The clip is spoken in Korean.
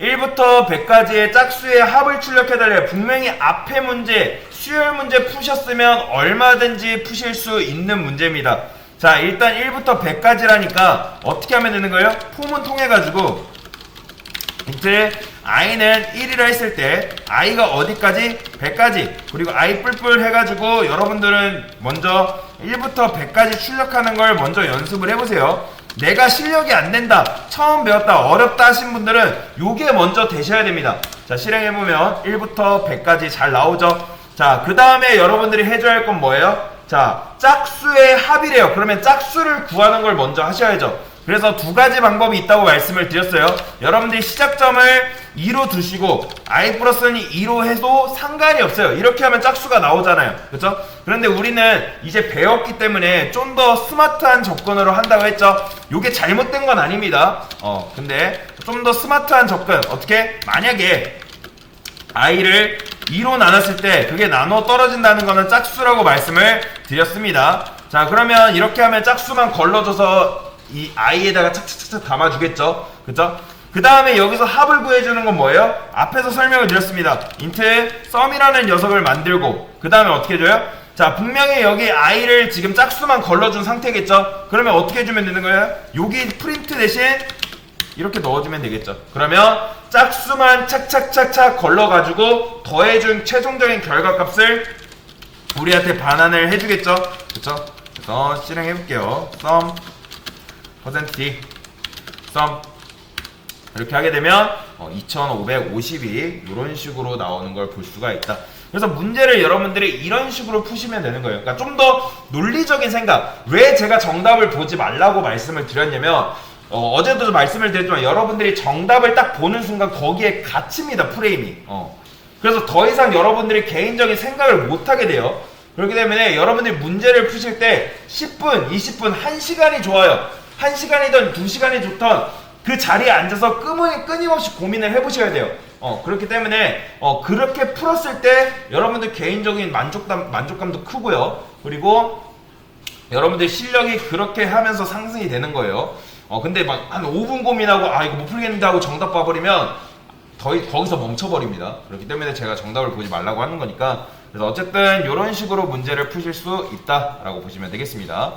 1부터 100까지의 짝수의 합을 출력해달래요. 분명히 앞에 문제, 수열 문제 푸셨으면 얼마든지 푸실 수 있는 문제입니다. 자, 일단 1부터 100까지라니까 어떻게 하면 되는 거예요? 폼은 통해가지고 이제 i는 1이라 했을 때 i가 어디까지? 100까지 그리고 i 뿔뿔 해가지고 여러분들은 먼저 1부터 100까지 출력하는 걸 먼저 연습을 해보세요 내가 실력이 안 된다 처음 배웠다 어렵다 하신 분들은 요게 먼저 되셔야 됩니다. 자 실행해보면 1부터 100까지 잘 나오죠? 자 그 다음에 여러분들이 해줘야 할 건 뭐예요? 자 짝수의 합이래요. 그러면 짝수를 구하는 걸 먼저 하셔야죠 그래서 두 가지 방법이 있다고 말씀을 드렸어요. 여러분들이 시작점을 2로 두시고 i 플러스는 2로 해도 상관이 없어요. 이렇게 하면 짝수가 나오잖아요. 그렇죠? 그런데 우리는 이제 배웠기 때문에 좀 더 스마트한 접근으로 한다고 했죠. 이게 잘못된 건 아닙니다. 어, 근데 좀 더 스마트한 접근 어떻게? 만약에 i를 2로 나눴을 때 그게 나눠 떨어진다는 거는 짝수라고 말씀을 드렸습니다. 자, 그러면 이렇게 하면 짝수만 걸러줘서 이 i에다가 착착착착 담아주겠죠. 그죠? 그 다음에 여기서 합을 구해주는 건 뭐예요? 앞에서 설명을 드렸습니다. 인트 썸이라는 녀석을 만들고 그 다음에 어떻게 해줘요? 자 분명히 여기 i를 지금 짝수만 걸러준 상태겠죠? 그러면 어떻게 해주면 되는 거예요? 여기 프린트 대신 이렇게 넣어주면 되겠죠. 그러면 짝수만 착착착착 걸러가지고 더해준 최종적인 결과값을 우리한테 반환을 해주겠죠. 그쵸? 그래서 실행해볼게요. sum 퍼센트 sum 이렇게 하게 되면 어, 2550이 이런 식으로 나오는 걸 볼 수가 있다. 그래서 문제를 여러분들이 이런 식으로 푸시면 되는 거예요. 그러니까 좀 더 논리적인 생각. 왜 제가 정답을 보지 말라고 말씀을 드렸냐면 어, 제도 말씀을 드렸지만 여러분들이 정답을 딱 보는 순간 거기에 갇힙니다 프레임이. 어. 그래서 더 이상 여러분들이 개인적인 생각을 못 하게 돼요. 그렇기 때문에 여러분들이 문제를 푸실 때 10분, 20분, 1시간이 좋아요. 1시간이든 2시간이 좋던 그 자리에 앉아서 끊임, 끊임없이 고민을 해보셔야 돼요. 어, 그렇기 때문에 어, 그렇게 풀었을 때 여러분들 개인적인 만족감, 만족감도 크고요. 그리고 여러분들 실력이 그렇게 하면서 상승이 되는 거예요. 어, 근데 막 한 5분 고민하고 아 이거 못 풀겠는데 하고 정답 봐버리면 더, 거기서 멈춰버립니다. 그렇기 때문에 제가 정답을 보지 말라고 하는 거니까 그래서 어쨌든 이런 식으로 문제를 푸실 수 있다라고 보시면 되겠습니다.